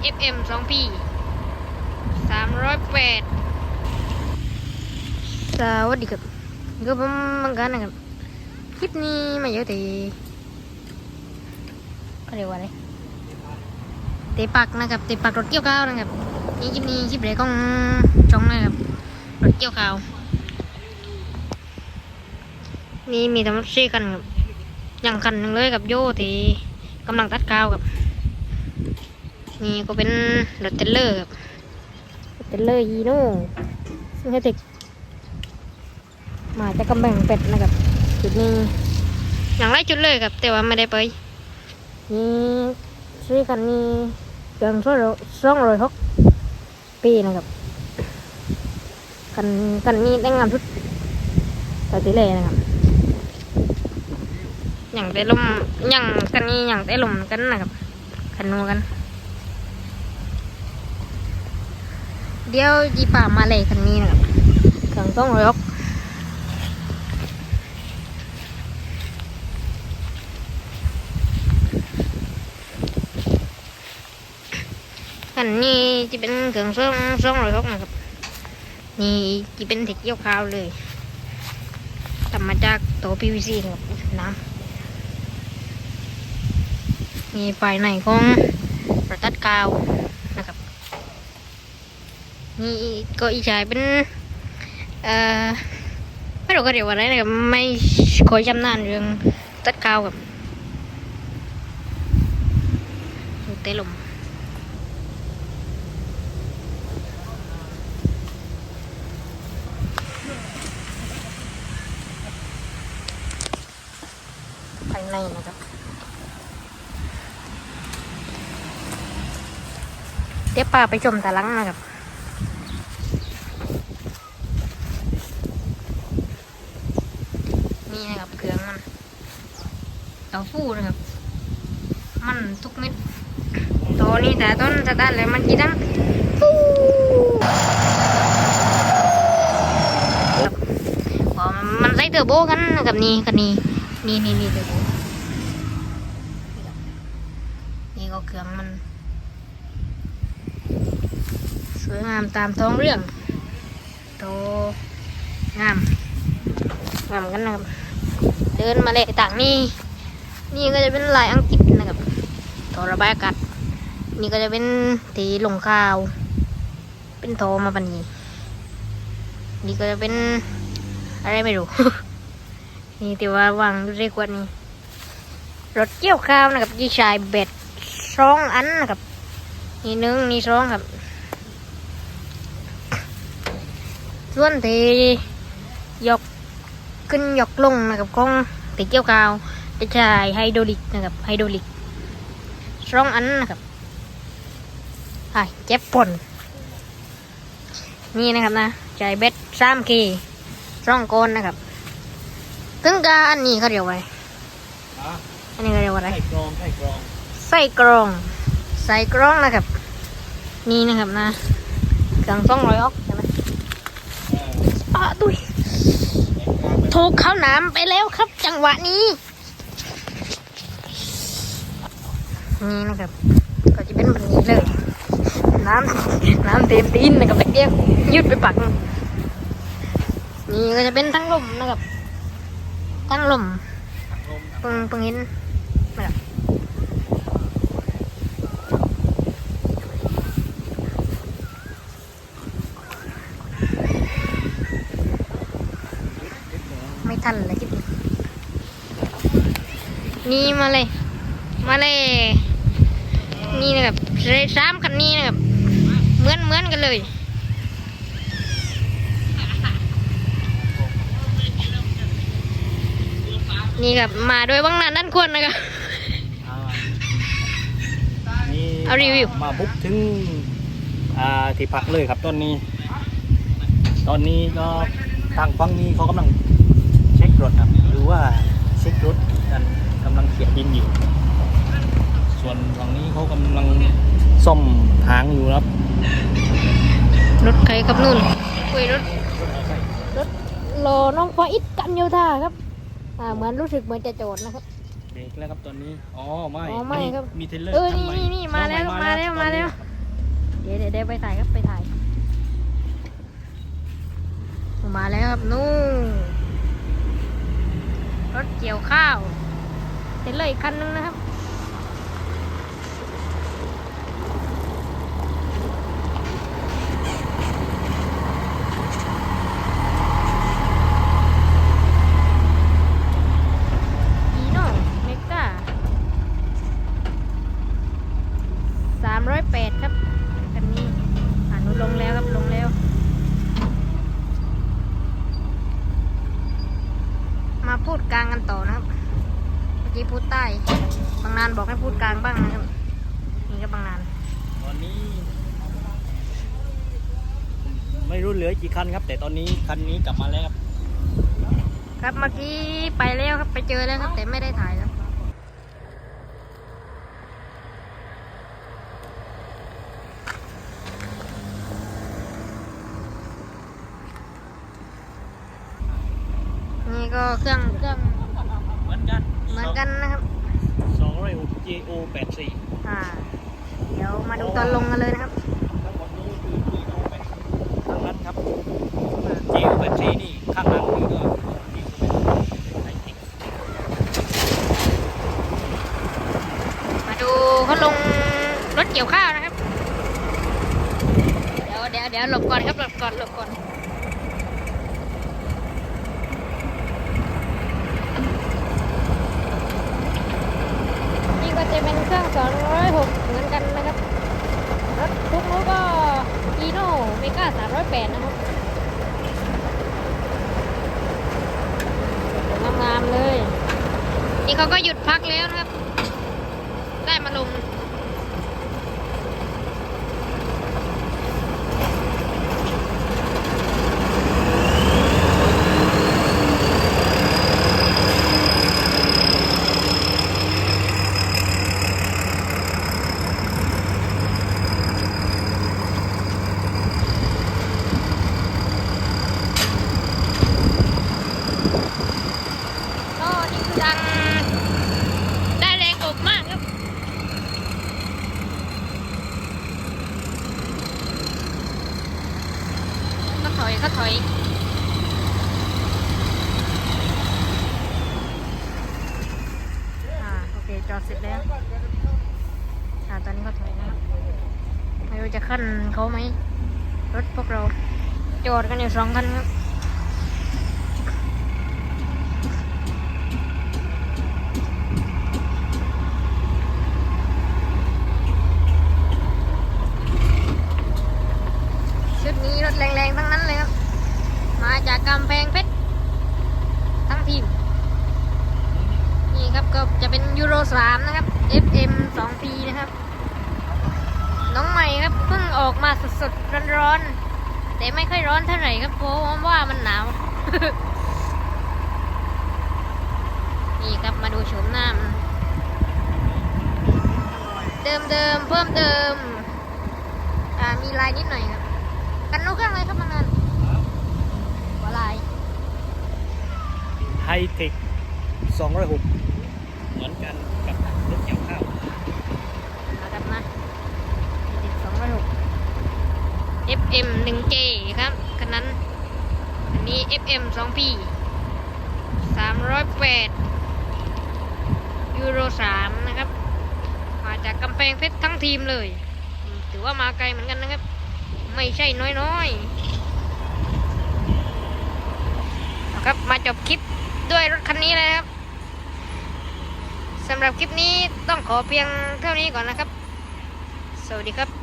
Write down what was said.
FM 2 P 308 สวัสดีครับก็ผมมังกันนะครับ คลิปนี้มาเยอะแต่ก็เรียกว่าอะไรเตะปักนะครับเตะปักรถเกี่ยวข้าวนะครับ นี่คลิปนี้คลิปแรกของจองนะครับ รถเกี่ยวข้าวนี่มีทั้งหมดสี่คันครับอย่างคันหนึ่งเลยกับโยที่กำลังตัดข้าวครับ นี่ก็เป็นรถเทรลเลอร์ครับรถเทรลเลอร์ฮีโน่ซึ่งให้ติกมาจากกำแพงเป็ดนะครับ จุดนี้อย่างไรจุดเลยครับ แต่ว่าไม่ได้ไปนี่ซื้อคันนี้เดือนสองร้อยสองร้อยหกปีนะครับคันคันนี้ได้งานทุดแต่ตีเลยนะครับอย่างได้ลมอย่างคันนี้อย่างได้ลมกันนะครับคันนูนกัน เดี๋ยวจีป่ามาเลยคันนี้นะครับเครื่องต้องรกคันนี้จะเป็นเครื่องซ่องซ่องรกนะครับนี่จะเป็นเทคเยี่ยวขาวเลยทำมาจากโตัว PVC ครับน้ำมีไฟในของประตัดกาว นี่ก็อีกชายเป็นเอ่อไม่รู้ก็เรียกว่าไรนะครับไม่ค่อยชำนาญเรื่องตัดข้าวกับเตะลมภายในนะครับเดี๋ยวป่าไปชมตะลังนะครับ นี่นะครับเครื่องมันเต้าฟูนะครับ มันทุกเม็ดตัวนี้แต่ต้นสตาร์ทเลยมันจีดังฟู้ครับพอมันใส่เทอร์โบกันนะครับนี่กันนี่นี่นี่นี่เทอร์โบนี่ครับนี่ก็เครื่องมัน สวยงามตามท้องเรื่องโตงามงามกันนะครับเดินมาเลยต่างนี่ นี่ก็จะเป็นลายอังกฤษนะครับโทรระบายอากาศนี่ก็จะเป็นตีลงข้าว เป็นโทมาปันนี้นี่ก็จะเป็นอะไรไม่รู้ นี่แต่ว่าวางอยู่ในขวดนี้รถเกี่ยวข้าวนะครับยี่ชายเบ็ดสองอันนะครับนี่หนึ่งนี่สองครับ ส่วนที่ยกขึ้นยกลงนะครับของติเกี่ยวกาว จะใช้ไฮโดรลิกนะครับไฮโดรลิกสองอันนะครับไอ้เจ็บปนนี่นะครับนะใช้เบ็ดสามกีสองโกนนะครับถึงกาอันนี้เขาเรียกว่าอะไรอันนี้เขาเรียกว่าอะไรใส่กรองใส่กรองใส่กรองใส่กรองนะครับ นี่นะครับนะเครื่องสองร้อยออกใช่ไหมเอออะดุยถูกเข้าน้ำไปแล้วครับ จังหวะนี้ นี่นะครับ ก็จะเป็นแบบนี้เลย น้ำน้ำเต็มตีนนะครับตะเกียบยืดไปปัก นี่ก็จะเป็นทั้งลมนะครับ ทั้งลมปึงปึงหินนะครับไม่ทันเลยคิดนี่มาเลย มาเลย นี่นะครับเรสามคันนี้นะครับ เหมือนเหมือนกันเลยนี่ครับมาโดยวังนันนั่นควรนะครับอ่านี่เอารีวิวมาบุกถึงอ่าที่พักเลยครับตอนนี้ ตอนนี้ก็ทางฝั่งนี้เขากำลังเช็ครถครับหรือว่าเช็ครถกันกำลังเขียนดินอยู่ ส่วนฝั่งนี้เขากำลังซ่อมทางอยู่ครับ รถใครครับนู่นคุยรถรอน้องฟ้าอิดกันโยธาครับ อ่าเหมือนรู้สึกเหมือนจะโจดนะครับเบรกแล้วครับตอนนี้ อ๋อไม่อ๋อไม่ครับ มีเทรลเลอร์เออคันี่ใหนี่นี่มาแล้วน้องใหมาแล้วตอนมาแล้วนี้เดี๋ยวเดี๋ยวเดี๋ยวไปถ่ายครับไปถ่าย มาแล้วครับนู่นรถเกี่ยวข้าวเห็นเลยอีกคันนึงนะครับ อีโน่เมกาสามร้อยแปดครับคันนี้อ่านุลงแล้วครับลงแล้ว มา พูดกลางกันต่อนะครับ เมื่อกี้พูดใต้ บางนานบอกให้พูดกลางบ้างนะครับ นี่ก็บางนาน ตอนนี้ ไม่รู้เหลือกี่คันครับ แต่ตอนนี้คันนี้กลับมาแล้วครับ ครับเมื่อกี้ไปแล้วครับไปเจอแล้วครับ แต่ไม่ได้ถ่ายครับ นี่ ก็เครื่องเครื่องเหมือนกันเหมือนกันนะครับสองร้อยหก JO แปดสี่อ่าเดี๋ยวมาดูตอนลงกันเลยนะครับทั้งหมดนี้คือ JO แปดข้างนั้นครับ JO แปดสี่นี่ข้างหลังนี่ก็ JO แปดสี่มาดูเขาลงรถเกี่ยวข้าวนะครับ เดี๋ยวเดี๋ยวเดี๋ยวหลบก่อนครับหลบก่อนหลบก่อน จะเป็นเครื่อง 206 เหมือนกันนะครับ รถทุกนู้นก็อีโน่เมกา308 นะครับงามๆเลย นี่เขาก็หยุดพักแล้วนะครับ ได้มาลง ก็นี่คือดังได้แรงอกมากครับ ก็ ถอยก็ถอยอ่าโอเคจอดเสร็จแล้วอ่าตอนนี้ก็ถอยนะครับไม่รู้จะขึ้นเขาไหมรถพวกเราจอดกันอยู่สองคันครับชุดนี้รถแรงๆทั้งนั้น มาจากกำแพงเพชรทั้งทีม นี่ครับก็จะเป็นยูโร3นะครับ FM 2P นะครับ น้องใหม่ครับเพิ่งออกมาสดๆร้อนๆแต่ไม่ค่อยร้อนเท่าไหร่ครับเพราะว่ามันหนาว นี่ครับมาดูโฉมหน้ามันเดิมเดิมเพิ่มเติม อ่ามีลายนิดหน่อยครับ กันนุเครงอะไรครับมันนั่นหัวลาย ไฮเทค206 เหมือนกันกับรถเกี่ยวข้าวมาครับมาติดสองร้อยหก FM หนึ่ง J ครับคันนั้น อันนี้ FM สอง P สามร้อยแปดยูโรสามนะครับ มาจากกำแพงเพชรทั้งทีมเลย ถือว่ามาไกลเหมือนกันนะครับ ไม่ใช่น้อยๆเอาครับมาจบคลิป ด้วยรถคันนี้เลยนะครับสำหรับคลิปนี้ต้องขอเพียงเท่านี้ก่อนนะครับ สวัสดีครับ